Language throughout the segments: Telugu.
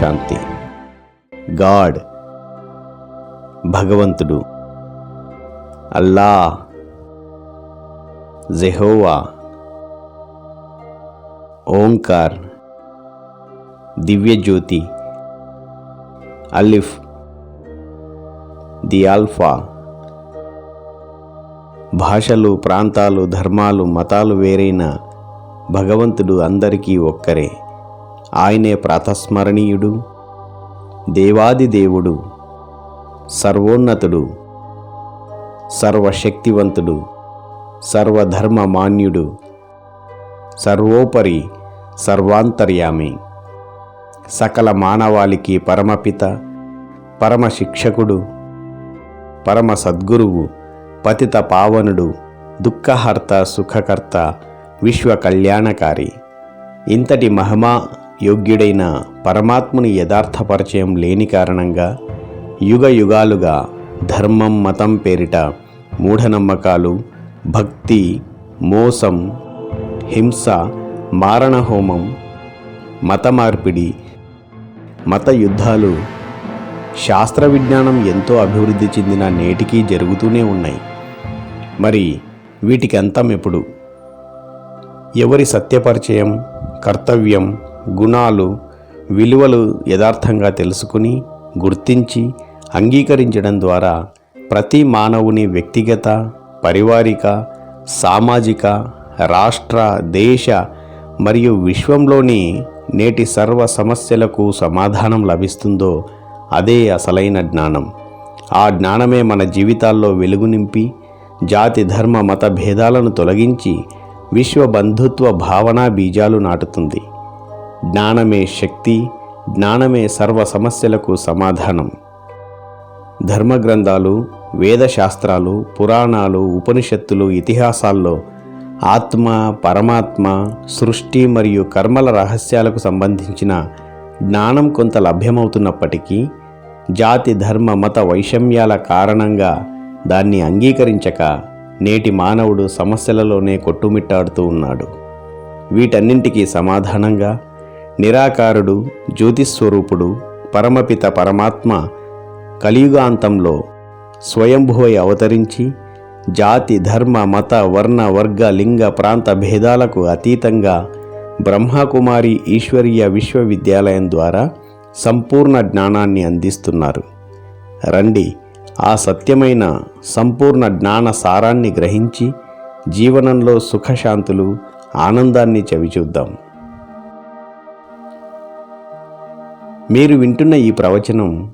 శాంతి. గాడ్ భగవంతుడు అల్లా జెహోవా ఓంకార్ దివ్యజ్యోతి అలిఫ్ ది ఆల్ఫా భాషలు ప్రాంతాలు ధర్మాలు మతాలు వేరైన భగవంతుడు అందరికీ ఒక్కరే. ఆయనే ప్రాతస్మరణీయుడు దేవాది దేవుడు సర్వోన్నతుడు సర్వశక్తివంతుడు సర్వధర్మ మాన్యుడు సర్వోపరి సర్వాంతర్యామి సకల మానవాళికి పరమపిత పరమ శిక్షకుడు పరమ సద్గురువు పతిత పావనుడు దుఃఖహర్త సుఖకర్త విశ్వ కళ్యాణకారి ఇంతటి మహిమా యోగ్యుడైన పరమాత్ముని యథార్థ పరిచయం లేని కారణంగా యుగ యుగాలుగా ధర్మం మతం పేరిట మూఢనమ్మకాలు భక్తి మోసం హింస మారణహోమం మత మార్పిడి మత యుద్ధాలు శాస్త్ర విజ్ఞానం ఎంతో అభివృద్ధి చెందిన నేటికీ జరుగుతూనే ఉన్నాయి. మరి వీటికి అంతం ఎప్పుడు? ఎవరి సత్యపరిచయం కర్తవ్యం గుణాలు విలువలు యథార్థంగా తెలుసుకుని గుర్తించి అంగీకరించడం ద్వారా ప్రతి మానవుని వ్యక్తిగత పరివారిక సామాజిక రాష్ట్ర దేశ మరియు విశ్వంలోని నేటి సర్వ సమస్యలకు సమాధానం లభిస్తుందో అదే అసలైన జ్ఞానం. ఆ జ్ఞానమే మన జీవితాల్లో వెలుగు నింపి జాతి ధర్మ మత భేదాలను తొలగించి విశ్వ బంధుత్వ భావనా బీజాలు నాటుతుంది. జ్ఞానమే శక్తి జ్ఞానమే సర్వ సమస్యలకు సమాధానం. ధర్మగ్రంథాలు వేదశాస్త్రాలు పురాణాలు ఉపనిషత్తులు ఇతిహాసాల్లో ఆత్మ పరమాత్మ సృష్టి మరియు కర్మల రహస్యాలకు సంబంధించిన జ్ఞానం కొంత లభ్యమవుతున్నప్పటికీ జాతి ధర్మ మత వైషమ్యాల కారణంగా దాన్ని అంగీకరించక నేటి మానవుడు సమస్యలలోనే కొట్టుమిట్టాడుతూ ఉన్నాడు. వీటన్నింటికీ సమాధానంగా నిరాకారుడు జ్యోతిస్వరూపుడు పరమపిత పరమాత్మ కలియుగాంతంలో స్వయంభువై అవతరించి జాతి ధర్మ మత వర్ణ వర్గ లింగ ప్రాంత భేదాలకు అతీతంగా బ్రహ్మకుమారి ఈశ్వరీయ విశ్వవిద్యాలయం ద్వారా సంపూర్ణ జ్ఞానాన్ని అందిస్తున్నారు. రండి ఆ సత్యమైన సంపూర్ణ జ్ఞాన సారాన్ని గ్రహించి జీవనంలో సుఖశాంతులు ఆనందాన్ని చవిచూద్దాం. మీరు వింటున్న ఈ ప్రవచనం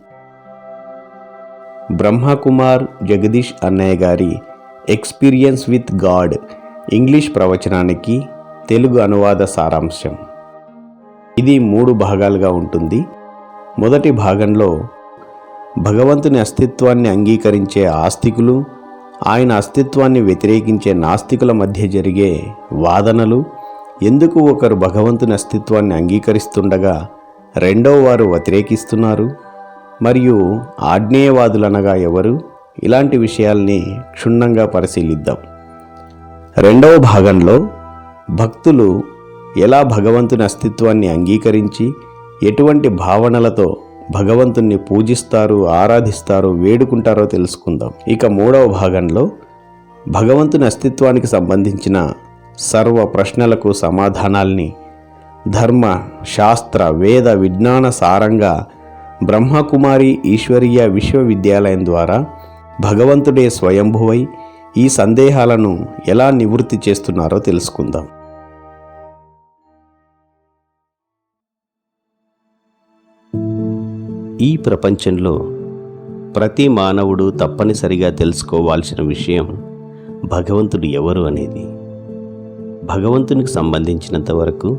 బ్రహ్మకుమార్ జగదీష్ అన్నయ్య గారి ఎక్స్పీరియన్స్ విత్ గాడ్ ఇంగ్లీష్ ప్రవచనానికి తెలుగు అనువాద సారాంశం. ఇది మూడు భాగాలుగా ఉంటుంది. మొదటి భాగంలో భగవంతుని అస్తిత్వాన్ని అంగీకరించే ఆస్తికులు ఆయన అస్తిత్వాన్ని వ్యతిరేకించే నాస్తికుల మధ్య జరిగే వాదనలు ఎందుకు ఒకరు భగవంతుని అస్తిత్వాన్ని అంగీకరిస్తుండగా రెండో వారు వ్యతిరేకిస్తున్నారు. మరియు ఆగ్నేయవాదులనగా ఎవరు? ఇలాంటి విషయాల్ని క్షుణ్ణంగా పరిశీలిద్దాం. రెండవ భాగంలో భక్తులు ఎలా భగవంతుని అస్తిత్వాన్ని అంగీకరించి ఎటువంటి భావనలతో భగవంతుణ్ణి పూజిస్తారు ఆరాధిస్తారు వేడుకుంటారో తెలుసుకుందాం. ఇక మూడవ భాగంలో భగవంతుని అస్తిత్వానికి సంబంధించిన సర్వ ప్రశ్నలకు సమాధానాల్ని ధర్మ శాస్త్ర వేద విజ్ఞాన సారంగా బ్రహ్మకుమారి ఈశ్వరీయ విశ్వవిద్యాలయం ద్వారా భగవంతుడే స్వయంభువై ఈ సందేహాలను ఎలా నివృత్తి చేస్తున్నారో తెలుసుకుందాం. ఈ ప్రపంచంలో ప్రతి మానవుడు తప్పనిసరిగా తెలుసుకోవాల్సిన విషయం భగవంతుడు ఎవరు అనేది. భగవంతునికి సంబంధించినంత వరకు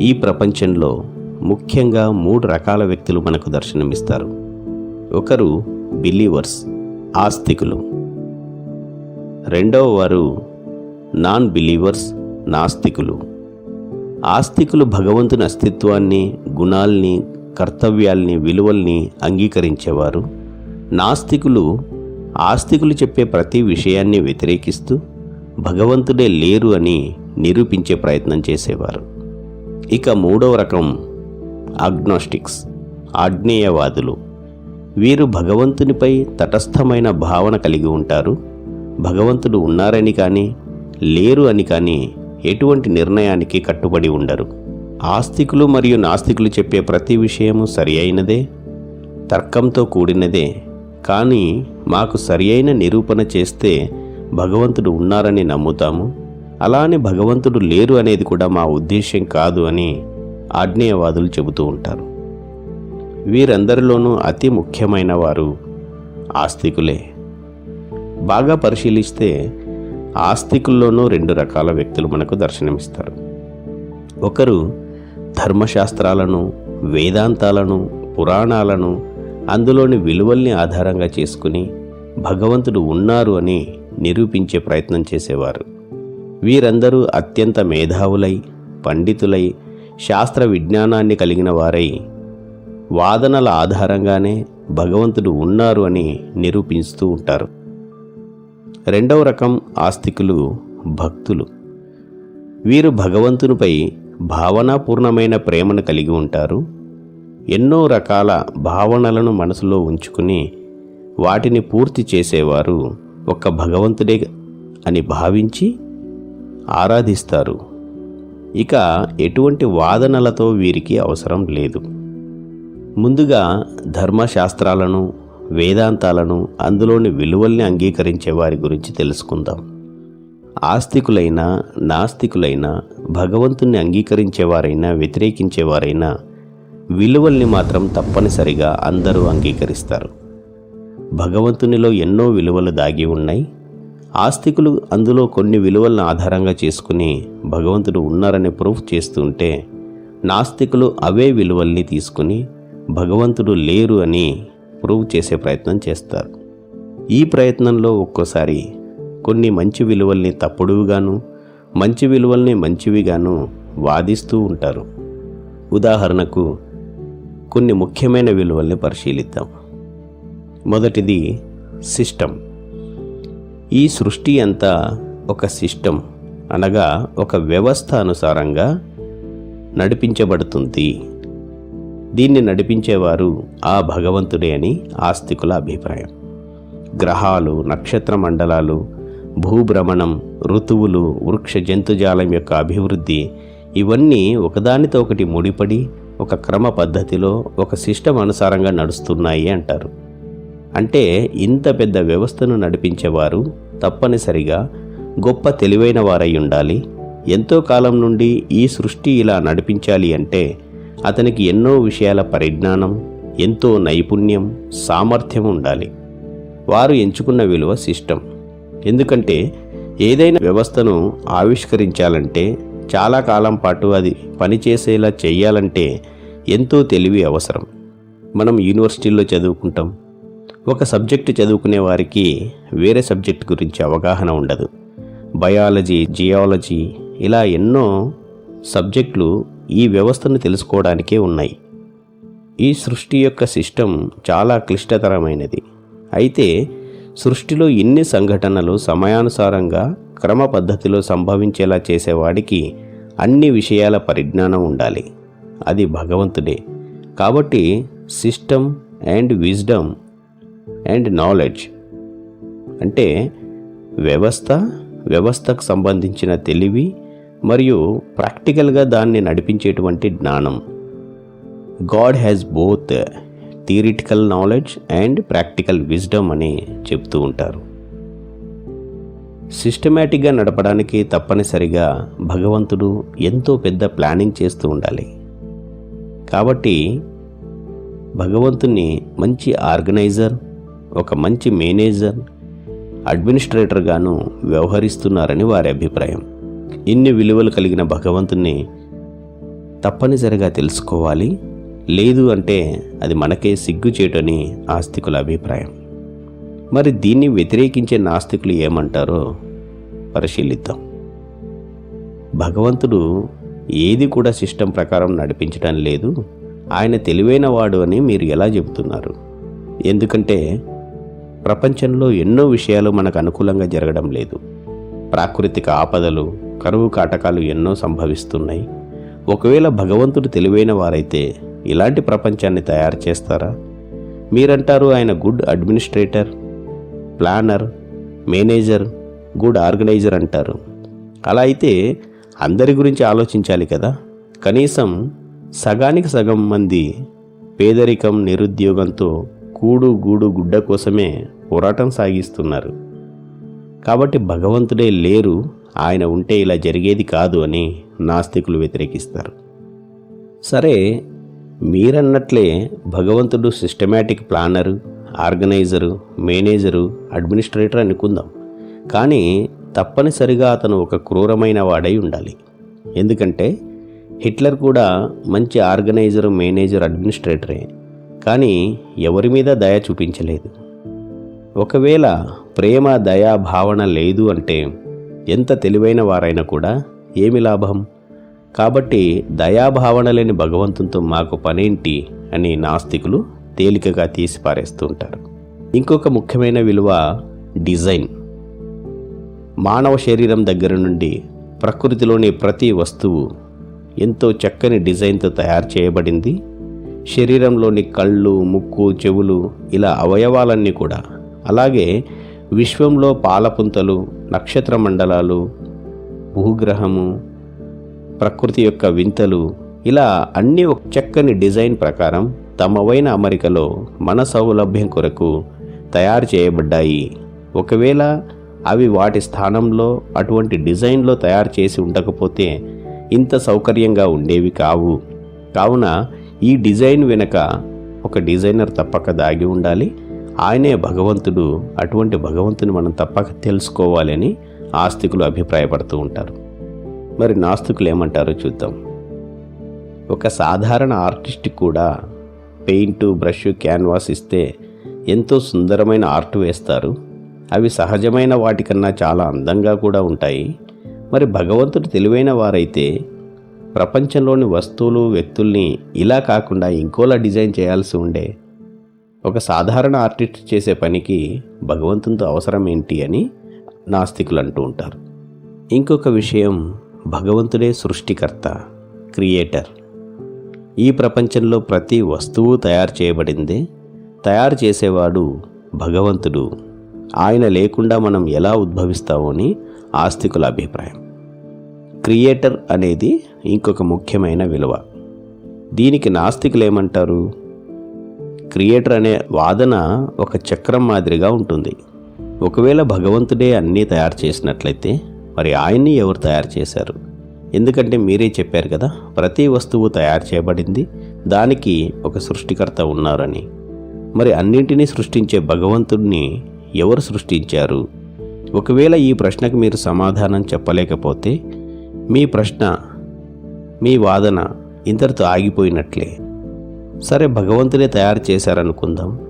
ఈ ప్రపంచంలో ముఖ్యంగా మూడు రకాల వ్యక్తులు మనకు దర్శనమిస్తారు. ఒకరు బిలీవర్స్ ఆస్తికులు. రెండవ వారు నాన్ బిలీవర్స్ నాస్తికులు. ఆస్తికులు భగవంతుని అస్తిత్వాన్ని గుణాల్ని కర్తవ్యాల్ని విలువల్ని అంగీకరించేవారు. నాస్తికులు ఆస్తికులు చెప్పే ప్రతి విషయాన్ని వ్యతిరేకిస్తూ భగవంతుడే లేరు అని నిరూపించే ప్రయత్నం చేసేవారు. ఇక మూడవ రకం అగ్నోస్టిక్స్ ఆగ్నేయవాదులు. వీరు భగవంతునిపై తటస్థమైన భావన కలిగి ఉంటారు. భగవంతుడు ఉన్నారని కానీ లేరు అని కానీ ఎటువంటి నిర్ణయానికి కట్టుబడి ఉండరు. ఆస్తికులు మరియు నాస్తికులు చెప్పే ప్రతి విషయము సరి అయినదే తర్కంతో కూడినదే. కానీ మాకు సరి అయిన నిరూపణ చేస్తే భగవంతుడు ఉన్నారని నమ్ముతాము. అలానే భగవంతుడు లేరు అనేది కూడా మా ఉద్దేశ్యం కాదు అని ఆగ్నేయవాదులు చెబుతూ ఉంటారు. వీరందరిలోనూ అతి ముఖ్యమైన వారు ఆస్తికులే. బాగా పరిశీలిస్తే ఆస్తికుల్లోనూ రెండు రకాల వ్యక్తులు మనకు దర్శనమిస్తారు. ఒకరు ధర్మశాస్త్రాలను వేదాంతాలను పురాణాలను అందులోని విలువల్ని ఆధారంగా చేసుకుని భగవంతుడు ఉన్నారు అని నిరూపించే ప్రయత్నం చేసేవారు. వీరందరూ అత్యంత మేధావులై పండితులై శాస్త్ర విజ్ఞానాన్ని కలిగిన వారై వాదనల ఆధారంగానే భగవంతుడు ఉన్నారు అని నిరూపిస్తూ ఉంటారు. రెండవ రకం ఆస్తికులు భక్తులు. వీరు భగవంతునిపై భావనాపూర్ణమైన ప్రేమను కలిగి ఉంటారు. ఎన్నో రకాల భావనలను మనసులో ఉంచుకుని వాటిని పూర్తి చేసేవారు ఒక్క భగవంతుడే అని భావించి ఆరాధిస్తారు. ఇక ఎటువంటి వాదనలతో వీరికి అవసరం లేదు. ముందుగా ధర్మశాస్త్రాలను వేదాంతాలను అందులోని విలువల్ని అంగీకరించే వారి గురించి తెలుసుకుందాం. ఆస్తికులైనా నాస్తికులైనా భగవంతుణ్ణి అంగీకరించేవారైనా వ్యతిరేకించేవారైనా విలువల్ని మాత్రం తప్పనిసరిగా అందరూ అంగీకరిస్తారు. భగవంతునిలో ఎన్నో విలువలు దాగి ఉన్నాయి. ఆస్తికులు అందులో కొన్ని విలువలను ఆధారంగా చేసుకుని భగవంతుడు ఉన్నారని ప్రూఫ్ చేస్తుంటే నాస్తికులు అవే విలువల్ని తీసుకుని భగవంతుడు లేరు అని ప్రూవ్ చేసే ప్రయత్నం చేస్తారు. ఈ ప్రయత్నంలో ఒక్కోసారి కొన్ని మంచి విలువల్ని తప్పుడుగాను మంచి విలువల్ని మంచివిగాను వాదిస్తూ ఉంటారు. ఉదాహరణకు కొన్ని ముఖ్యమైన విలువల్ని పరిశీలిద్దాం. మొదటిది సిస్టమ్. ఈ సృష్టి అంతా ఒక సిస్టమ్ అనగా ఒక వ్యవస్థ అనుసారంగా నడిపించబడుతుంది. దీన్ని నడిపించేవారు ఆ భగవంతుడే అని ఆస్తికుల అభిప్రాయం. గ్రహాలు నక్షత్ర మండలాలు భూభ్రమణం ఋతువులు వృక్ష జంతుజాలం యొక్క అభివృద్ధి ఇవన్నీ ఒకదానితో ఒకటి ముడిపడి ఒక క్రమ పద్ధతిలో ఒక సిస్టమ్ అనుసారంగా నడుస్తున్నాయి అంటారు. అంటే ఇంత పెద్ద వ్యవస్థను నడిపించేవారు తప్పనిసరిగా గొప్ప తెలివైన వారై ఉండాలి. ఎంతో కాలం నుండి ఈ సృష్టి ఇలా నడిపించాలి అంటే అతనికి ఎన్నో విషయాల పరిజ్ఞానం ఎంతో నైపుణ్యం సామర్థ్యం ఉండాలి. వారు ఎంచుకున్న విలువ సిస్టమ్ ఎందుకంటే ఏదైనా వ్యవస్థను ఆవిష్కరించాలంటే చాలా కాలం పాటు అది పనిచేసేలా చేయాలంటే ఎంతో తెలివి అవసరం. మనం యూనివర్సిటీల్లో చదువుకుంటాం ఒక సబ్జెక్టు చదువుకునే వారికి వేరే సబ్జెక్ట్ గురించి అవగాహన ఉండదు. బయాలజీ జియాలజీ ఇలా ఎన్నో సబ్జెక్టులు ఈ వ్యవస్థను తెలుసుకోవడానికే ఉన్నాయి. ఈ సృష్టి యొక్క సిస్టమ్ చాలా క్లిష్టతరమైనది. అయితే సృష్టిలో ఇన్ని సంఘటనలు సమయానుసారంగా క్రమ పద్ధతిలో సంభవించేలా చేసేవాడికి అన్ని విషయాల పరిజ్ఞానం ఉండాలి. అది భగవంతుడే. కాబట్టి system and wisdom and knowledge. అంటే వ్యవస్థ వ్యవస్థకు సంబంధించిన తెలివి మరియు ప్రాక్టికల్గా దాన్ని నడిపించేటువంటి జ్ఞానం. God has both theoretical knowledge and practical wisdom అని చెప్తూ ఉంటారు. సిస్టమేటిక్గా నడపడానికి తప్పనిసరిగా భగవంతుడు ఎంతో పెద్ద ప్లానింగ్ చేస్తూ ఉండాలి. కాబట్టి భగవంతుని మంచి ఆర్గనైజర్ ఒక మంచి మేనేజర్ అడ్మినిస్ట్రేటర్గాను వ్యవహరిస్తున్నారని వారి అభిప్రాయం. ఇన్ని విలువలు కలిగిన భగవంతుని తప్పనిసరిగా తెలుసుకోవాలి. లేదు అంటే అది మనకే సిగ్గుచేటని ఆస్తికుల అభిప్రాయం. మరి దీన్ని వ్యతిరేకించే నాస్తికులు ఏమంటారో పరిశీలిద్దాం. భగవంతుడు ఏది కూడా సిస్టమ్ ప్రకారం నడిపించడం లేదు. ఆయన తెలివైన వాడు అని మీరు ఎలా చెబుతున్నారు? ఎందుకంటే ప్రపంచంలో ఎన్నో విషయాలు మనకు అనుకూలంగా జరగడం లేదు. ప్రాకృతిక ఆపదలు కరువు కాటకాలు ఎన్నో సంభవిస్తున్నాయి. ఒకవేళ భగవంతుడు తెలివైన వారైతే ఇలాంటి ప్రపంచాన్ని తయారు చేస్తారా? మీరంటారు ఆయన good administrator planner manager good organiser అంటారు. అలా అయితే అందరి గురించి ఆలోచించాలి కదా? కనీసం సగానికి సగం మంది పేదరికం నిరుద్యోగంతో కూడు గూడు గుడ్డ కోసమే పోరాటం సాగిస్తున్నారు. కాబట్టి భగవంతుడే లేరు ఆయన ఉంటే ఇలా జరిగేది కాదు అని నాస్తికులు వ్యతిరేకిస్తారు. సరే మీరన్నట్లే భగవంతుడు systematic planner organiser manager administrator అనుకుందాం. కానీ తప్పనిసరిగా అతను ఒక క్రూరమైన వాడై ఉండాలి. ఎందుకంటే హిట్లర్ కూడా మంచి ఆర్గనైజరు మేనేజర్ అడ్మినిస్ట్రేటరే. కానీ ఎవరి మీద దయ చూపించలేదు. ఒకవేళ ప్రేమ దయా భావన లేదు అంటే ఎంత తెలివైన వారైనా కూడా ఏమి లాభం? కాబట్టి దయాభావన లేని భగవంతునితో మాకు పనేంటి అని నాస్తికులు తేలికగా తీసి పారేస్తూ ఉంటారు. ఇంకొక ముఖ్యమైన విలువ డిజైన్. మానవ శరీరం దగ్గర నుండి ప్రకృతిలోని ప్రతి వస్తువు ఎంతో చక్కని డిజైన్తో తయారు చేయబడింది. శరీరంలోని కళ్ళు ముక్కు చెవులు ఇలా అవయవాలన్నీ కూడా. అలాగే విశ్వంలో పాలపుంతలు నక్షత్ర మండలాలు భూగ్రహము ప్రకృతి యొక్క వింతలు ఇలా అన్నీ ఒక చక్కని డిజైన్ ప్రకారం తమవైన అమరికలో మన సౌలభ్యం కొరకు తయారు చేయబడ్డాయి. ఒకవేళ అవి వాటి స్థానంలో అటువంటి డిజైన్లో తయారు చేసి ఉండకపోతే ఇంత సౌకర్యంగా ఉండేవి కావు. కావున ఈ డిజైన్ వెనుక ఒక డిజైనర్ తప్పక దాగి ఉండాలి. ఆయనే భగవంతుడు అటువంటి భగవంతుని మనం తప్పక తెలుసుకోవాలని ఆస్తికులు అభిప్రాయపడుతూ ఉంటారు. మరి నాస్తికులు ఏమంటారో చూద్దాం. ఒక సాధారణ ఆర్టిస్ట్ కూడా పెయింట్ బ్రష్ క్యాన్వాస్ ఇస్తే ఎంతో సుందరమైన ఆర్ట్ వేస్తారు. అవి సహజమైన వాటికన్నా చాలా అందంగా కూడా ఉంటాయి. మరి భగవంతుడు తెలివైన వారైతే ప్రపంచంలోని వస్తువులు వ్యక్తుల్ని ఇలా కాకుండా ఇంకోలా డిజైన్ చేయాల్సి ఉండే ఒక సాధారణ ఆర్టిస్ట్ చేసే పనికి భగవంతునితో అవసరం ఏంటి అని నాస్తికులు అంటూ ఉంటారు. ఇంకొక విషయం భగవంతుడే సృష్టికర్త క్రియేటర్. ఈ ప్రపంచంలో ప్రతి వస్తువు తయారు చేయబడిందే తయారు చేసేవాడు భగవంతుడు. ఆయన లేకుండా మనం ఎలా ఉద్భవిస్తామో అని ఆస్తికుల అభిప్రాయం. క్రియేటర్ అనేది ఇంకొక ముఖ్యమైన విలువ. దీనికి నాస్తికులు ఏమంటారు క్రియేటర్ అనే వాదన ఒక చక్రం మాదిరిగా ఉంటుంది. ఒకవేళ భగవంతుడే అన్నీ తయారు చేసినట్లయితే మరి ఆయన్ని ఎవరు తయారు చేశారు? ఎందుకంటే మీరే చెప్పారు కదా ప్రతి వస్తువు తయారు చేయబడింది దానికి ఒక సృష్టికర్త ఉన్నారని. మరి అన్నింటినీ సృష్టించే భగవంతుడిని ఎవరు సృష్టించారు? ఒకవేళ ఈ ప్రశ్నకు మీరు సమాధానం చెప్పలేకపోతే మీ ప్రశ్న మీ వాదన ఇంతటితో ఆగిపోయినట్లే. సరే భగవంతుడే తయారు చేశారనుకుందాం.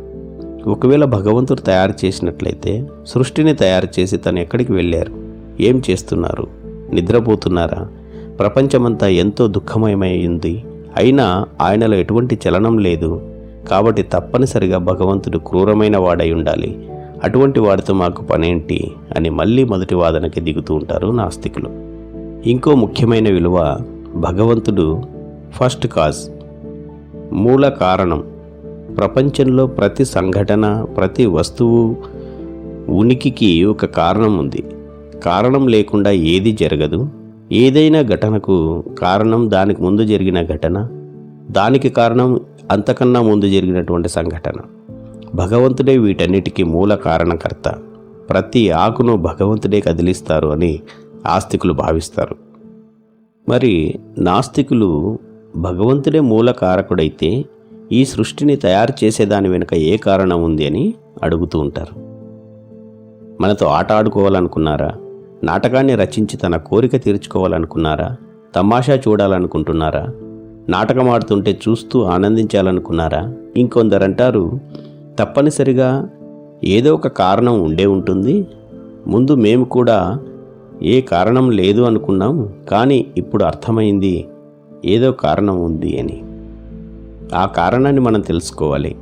ఒకవేళ భగవంతుడు తయారు చేసినట్లయితే సృష్టిని తయారు చేసి తను ఎక్కడికి వెళ్ళారు? ఏం చేస్తున్నారు? నిద్రపోతున్నారా? ప్రపంచమంతా ఎంతో దుఃఖమయమైంది. అయినా ఆయనలో ఎటువంటి చలనం లేదు. కాబట్టి తప్పనిసరిగా భగవంతుడు క్రూరమైన వాడై ఉండాలి. అటువంటి వాడితో మాకు పనేంటి? అని మళ్ళీ మొదటి వాదనకి దిగుతూ ఉంటారు నాస్తికులు. ఇంకో ముఖ్యమైన విలువ భగవంతుడు ఫస్ట్ కాజ్. మూల కారణం ప్రపంచంలో ప్రతి సంఘటన ప్రతి వస్తువు ఉనికికి ఒక కారణం ఉంది. కారణం లేకుండా ఏది జరగదు. ఏదైనా ఘటనకు కారణం దానికి ముందు జరిగిన ఘటన దానికి కారణం అంతకన్నా ముందు జరిగినటువంటి సంఘటన. భగవంతుడే వీటన్నిటికీ మూల కారణకర్త. ప్రతి ఆకును భగవంతుడే కదిలిస్తారు అని ఆస్తికులు భావిస్తారు. మరి నాస్తికులు భగవంతుడే మూల కారకుడైతే ఈ సృష్టిని తయారు చేసేదాని వెనుక ఏ కారణం ఉంది అని అడుగుతూ ఉంటారు. మనతో ఆట ఆడుకోవాలనుకున్నారా నాటకాన్ని రచించి తన కోరిక తీర్చుకోవాలనుకున్నారా? తమాషా చూడాలనుకుంటున్నారా? నాటకం ఆడుతుంటే చూస్తూ ఆనందించాలనుకున్నారా? ఇంకొందరంటారు తప్పనిసరిగా ఏదో ఒక కారణం ఉండే ఉంటుంది. ముందు మేము కూడా ఏ కారణం లేదు అనుకున్నాం కానీ ఇప్పుడు అర్థమైంది ఏదో కారణం ఉంది అని. ఆ కారణాన్ని మనం తెలుసుకోవాలి.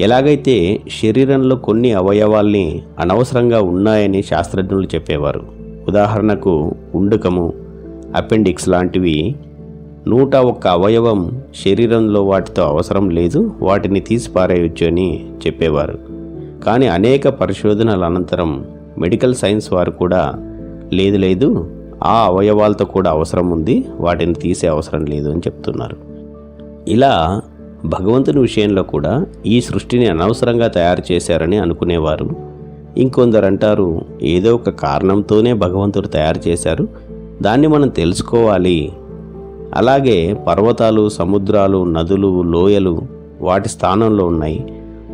ఎలాగైతే శరీరంలో కొన్ని అవయవాల్ని అనవసరంగా ఉన్నాయని శాస్త్రజ్ఞులు చెప్పేవారు. ఉదాహరణకు ఉండుకము అపెండిక్స్ లాంటివి. నూట ఒక్క అవయవం శరీరంలో వాటితో అవసరం లేదు వాటిని తీసి పారేయొచ్చు అని చెప్పేవారు. కానీ అనేక పరిశోధనల అనంతరం మెడికల్ సైన్స్ వారు కూడా లేదు లేదు. ఆ అవయవాలతో కూడా అవసరం ఉంది. వాటిని తీసే అవసరం లేదు అని చెప్తున్నారు. ఇలా భగవంతుని విషయంలో కూడా ఈ సృష్టిని అనవసరంగా తయారు చేశారని అనుకునేవారు. ఇంకొందరు అంటారు ఏదో ఒక కారణంతోనే భగవంతుడు తయారు చేశారు. దాన్ని మనం తెలుసుకోవాలి. అలాగే పర్వతాలు సముద్రాలు నదులు లోయలు వాటి స్థానంలో ఉన్నాయి.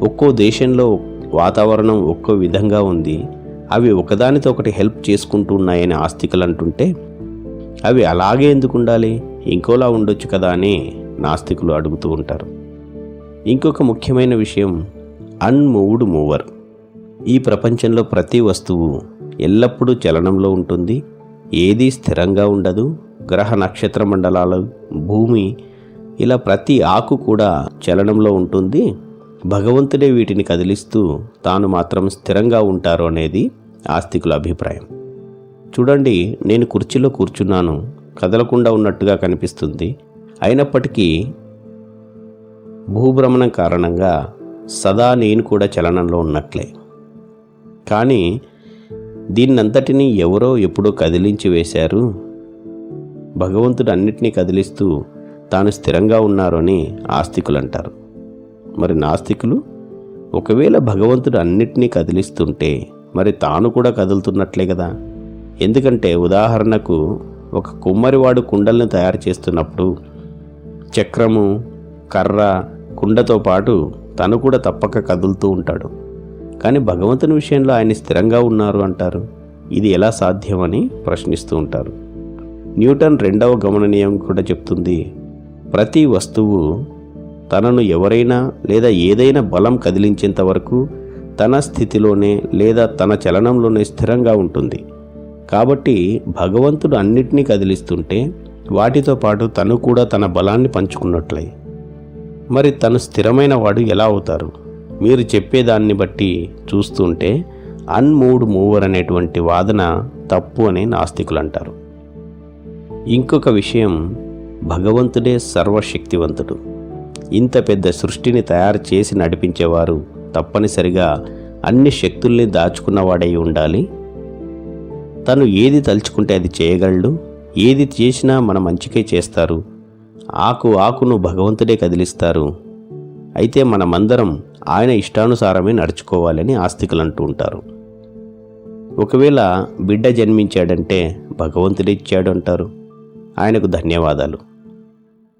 ఒక్కో దేశంలో వాతావరణం ఒక్కో విధంగా ఉంది. అవి ఒకదానితో ఒకటి హెల్ప్ చేసుకుంటూ ఉన్నాయని ఆస్తికులు అంటుంటే అవి అలాగే ఎందుకు ఉండాలి? ఇంకోలా ఉండొచ్చు కదా అని నాస్తికులు అడుగుతూ ఉంటారు. ఇంకొక ముఖ్యమైన విషయం అన్మూవ్డ్ మూవర్ ఈ ప్రపంచంలో ప్రతి వస్తువు ఎల్లప్పుడూ చలనంలో ఉంటుంది. ఏదీ స్థిరంగా ఉండదు. గ్రహ నక్షత్ర మండలాలు భూమి ఇలా ప్రతి ఆకు కూడా చలనంలో ఉంటుంది. భగవంతుడే వీటిని కదిలిస్తూ తాను మాత్రం స్థిరంగా ఉంటారు అనేది ఆస్తికుల అభిప్రాయం. చూడండి నేను కుర్చీలో కూర్చున్నాను కదలకుండా ఉన్నట్టుగా కనిపిస్తుంది. అయినప్పటికీ భూభ్రమణం కారణంగా సదా నేను కూడా చలనంలో ఉన్నట్లే. కానీ దీన్నంతటినీ ఎవరో ఎప్పుడో కదిలించి వేశారు. భగవంతుడు అన్నిటినీ కదిలిస్తూ తాను స్థిరంగా ఉన్నారు అని ఆస్తికులు అంటారు మరి నాస్తికులు? ఒకవేళ భగవంతుడు అన్నిటినీ కదిలిస్తుంటే మరి తాను కూడా కదులుతున్నట్లే కదా. ఎందుకంటే ఉదాహరణకు ఒక కుమ్మరివాడు కుండల్ని తయారు చేస్తున్నప్పుడు చక్రము కర్ర కుండతో పాటు తను కూడా తప్పక కదులుతూ ఉంటాడు. కానీ భగవంతుని విషయంలో ఆయన స్థిరంగా ఉన్నారు అంటారు. ఇది ఎలా సాధ్యమని ప్రశ్నిస్తూ ఉంటారు. న్యూటన్ రెండవ గమననీయం కూడా చెప్తుంది. ప్రతి వస్తువు తనను ఎవరైనా లేదా ఏదైనా బలం కదిలించేంత వరకు తన స్థితిలోనే లేదా తన చలనంలోనే స్థిరంగా ఉంటుంది. కాబట్టి భగవంతుడు అన్నిటినీ కదిలిస్తుంటే వాటితో పాటు తను కూడా తన బలాన్ని పంచుకున్నట్లయి మరి తను స్థిరమైన వాడు ఎలా అవుతారు? మీరు చెప్పేదాన్ని బట్టి చూస్తుంటే అన్మూడ్ మూవర్ అనేటువంటి వాదన తప్పు అని నాస్తికులు అంటారు ఇంకొక విషయం భగవంతుడే సర్వశక్తివంతుడు. ఇంత పెద్ద సృష్టిని తయారు చేసి నడిపించేవారు తప్పనిసరిగా అన్ని శక్తుల్ని దాచుకున్నవాడై ఉండాలి. తను ఏది తలుచుకుంటే అది చేయగలడు ఏది చేసినా మన మంచికే చేస్తారు. ఆకు ఆకును భగవంతుడే కదిలిస్తారు. అయితే మనమందరం ఆయన ఇష్టానుసారమే నడుచుకోవాలని ఆస్తికులు అంటూ ఉంటారు. ఒకవేళ బిడ్డ జన్మించాడంటే భగవంతుడిచ్చాడు అంటారు. ఆయనకు ధన్యవాదాలు.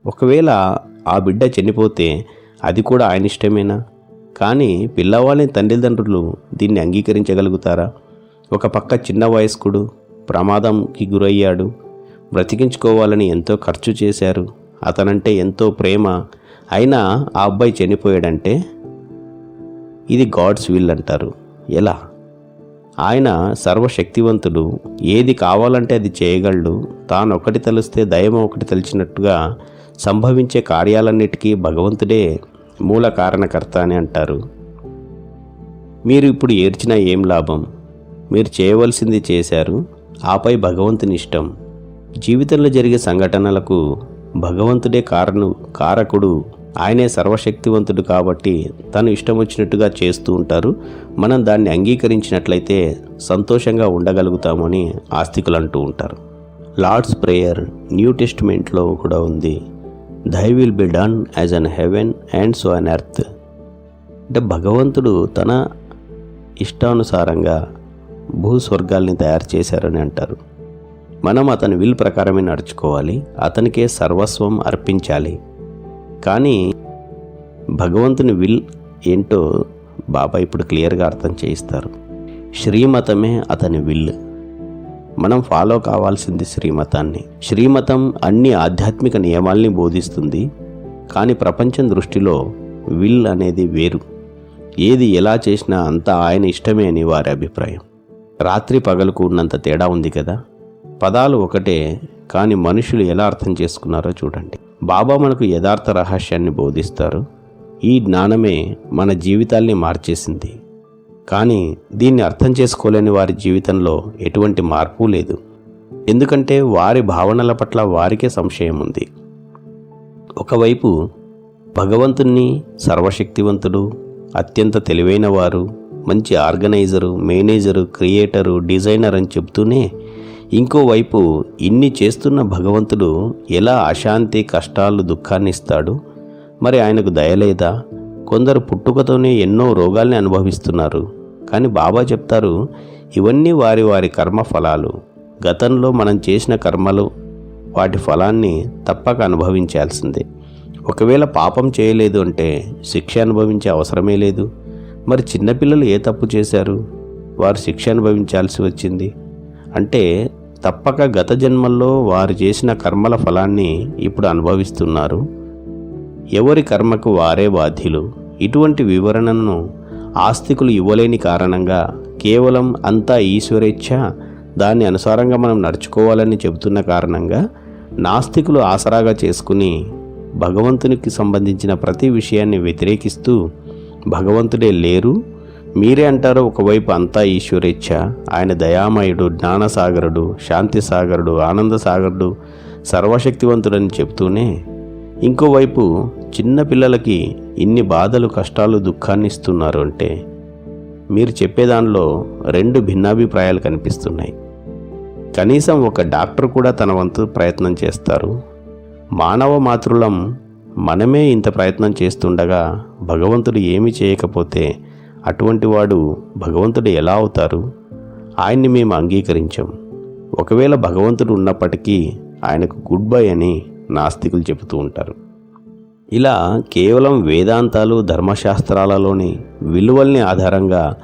ఒకవేళ ఆ బిడ్డ చనిపోతే అది కూడా ఆయన ఇష్టమేనా? కానీ పిల్లవాళ్ళని తల్లిదండ్రులు దీన్ని అంగీకరించగలుగుతారా? ఒక పక్క చిన్న వయస్కుడు ప్రమాదంకి గురయ్యాడు. బ్రతికించుకోవాలని ఎంతో ఖర్చు చేశారు. అతనంటే ఎంతో ప్రేమ. అయినా ఆ అబ్బాయి చనిపోయాడంటే ఇది గాడ్స్ విల్ అంటారు. ఎలా? ఆయన సర్వశక్తివంతుడు. ఏది కావాలంటే అది చేయగలడు. తాను ఒకటి తలిస్తే దయం ఒకటి తలిచినట్టుగా సంభవించే కార్యాలన్నిటికీ భగవంతుడే మూల కారణకర్త అని అంటారు. మీరు ఇప్పుడు ఏడ్చినా ఏం లాభం? మీరు చేయవలసింది చేశారు ఆపై భగవంతుని ఇష్టం. జీవితంలో జరిగే సంఘటనలకు భగవంతుడే కారణు కారకుడు ఆయనే సర్వశక్తివంతుడు కాబట్టి తను ఇష్టం వచ్చినట్టుగా చేస్తూ ఉంటారు. మనం దాన్ని అంగీకరించినట్లయితే సంతోషంగా ఉండగలుగుతామని ఆస్తికులు అంటూ ఉంటారు. లార్డ్స్ ప్రేయర్ న్యూ టెస్ట్మెంట్లో కూడా ఉంది. Thy will be done as on heaven and so on earth అంటే భగవంతుడు తన ఇష్టానుసారంగా భూస్వర్గాల్ని తయారు చేశారని అంటారు. మనం అతని విల్ ప్రకారమే నడుచుకోవాలి అతనికే సర్వస్వం అర్పించాలి. కానీ భగవంతుని విల్ ఏంటో బాబా ఇప్పుడు క్లియర్గా అర్థం చేయిస్తారు. శ్రీమతమే అతని విల్ మనం ఫాలో కావాల్సింది శ్రీమతాన్ని. శ్రీమతం అన్ని ఆధ్యాత్మిక నియమాల్ని బోధిస్తుంది. కానీ ప్రపంచం దృష్టిలో విల్ అనేది వేరు. ఏది ఎలా చేసినా అంతా ఆయన ఇష్టమే అని వారి అభిప్రాయం. రాత్రి పగలకు ఉన్నంత తేడా ఉంది కదా? పదాలు ఒకటే కానీ మనుషులు ఎలా అర్థం చేసుకున్నారో చూడండి. బాబా మనకు యథార్థ రహస్యాన్ని బోధిస్తారు. ఈ జ్ఞానమే మన జీవితాల్ని మార్చేసింది. కానీ దీన్ని అర్థం చేసుకోలేని వారి జీవితంలో ఎటువంటి మార్పు లేదు. ఎందుకంటే వారి భావనల పట్ల వారికే సంశయం ఉంది. ఒకవైపు భగవంతుణ్ణి సర్వశక్తివంతుడు అత్యంత తెలివైన వారు మంచి ఆర్గనైజరు మేనేజరు క్రియేటరు డిజైనర్ అని చెప్తూనే ఇంకోవైపు ఇన్ని చేస్తున్న భగవంతుడు ఎలా అశాంతి కష్టాలు దుఃఖాన్ని ఇస్తాడు? మరి ఆయనకు దయలేదా కొందరు పుట్టుకతోనే ఎన్నో రోగాల్ని అనుభవిస్తున్నారు. కానీ బాబా చెప్తారు ఇవన్నీ వారి వారి కర్మ ఫలాలు గతంలో మనం చేసిన కర్మలు వాటి ఫలాన్ని తప్పక అనుభవించాల్సిందే. ఒకవేళ పాపం చేయలేదు అంటే శిక్ష అనుభవించే అవసరమే లేదు. మరి చిన్నపిల్లలు ఏ తప్పు చేశారు? వారు శిక్ష అనుభవించాల్సి వచ్చింది. అంటే తప్పక గత జన్మల్లో వారు చేసిన కర్మల ఫలాన్ని ఇప్పుడు అనుభవిస్తున్నారు. ఎవరి కర్మకు వారే బాధ్యులు? ఇటువంటి వివరణను ఆస్తికులు ఇవ్వలేని కారణంగా కేవలం అంతా ఈశ్వరేచ్ఛ దాన్ని అనుసారంగా మనం నడుచుకోవాలని చెబుతున్న కారణంగా నాస్తికులు ఆసరాగా చేసుకుని భగవంతునికి సంబంధించిన ప్రతి విషయాన్ని వ్యతిరేకిస్తూ భగవంతుడే లేరు మీరే అంటారు ఒకవైపు అంతా ఈశ్వరేచ్ఛ ఆయన దయామయుడు జ్ఞానసాగరుడు శాంతిసాగరుడు ఆనందసాగరుడు సర్వశక్తివంతుడని చెప్తూనే ఇంకోవైపు చిన్న పిల్లలకి ఇన్ని బాధలు కష్టాలు దుఃఖాన్ని ఇస్తున్నారు అంటే మీరు చెప్పేదానిలో రెండు భిన్నాభిప్రాయాలు కనిపిస్తున్నాయి. కనీసం ఒక డాక్టర్ కూడా తన వంతు ప్రయత్నం చేస్తారు. మానవ మాతృలం మనమే ఇంత ప్రయత్నం చేస్తుండగా భగవంతుడు ఏమి చేయకపోతే అటువంటి వాడు భగవంతుడు ఎలా అవుతారు? ఆయన్ని మేము అంగీకరించాం. ఒకవేళ భగవంతుడు ఉన్నప్పటికీ ఆయనకు గుడ్ బై అని నాస్తికులు చెబుతూ ఉంటారు. ఇలా కేవలం వేదాంతాలు ధర్మశాస్త్రాలలోని విలువల్ని ఆధారంగా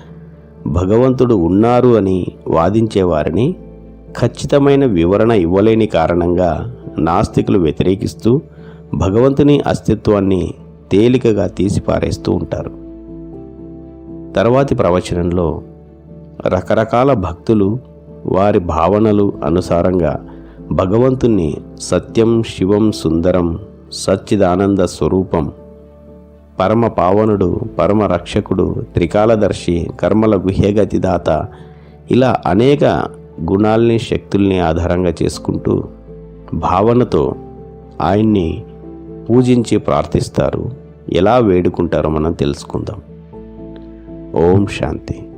భగవంతుడు ఉన్నారు అని వాదించేవారిని ఖచ్చితమైన వివరణ ఇవ్వలేని కారణంగా నాస్తికులు వ్యతిరేకిస్తూ భగవంతుని అస్తిత్వాన్ని తేలికగా తీసిపారేస్తూ ఉంటారు. తర్వాతి ప్రవచనంలో రకరకాల భక్తులు వారి భావనలు అనుసారంగా భగవంతుణ్ణి సత్యం శివం సుందరం సచ్చిదానంద స్వరూపం. పరమ పావనుడు పరమ రక్షకుడు త్రికాలదర్శి కర్మల గుహ్యగతిదాత ఇలా అనేక గుణాల్ని శక్తుల్ని ఆధారంగా చేసుకుంటూ భావనతో ఆయన్ని పూజించి ప్రార్థిస్తారు. ఎలా వేడుకుంటారో మనం తెలుసుకుందాం. ఓం శాంతి.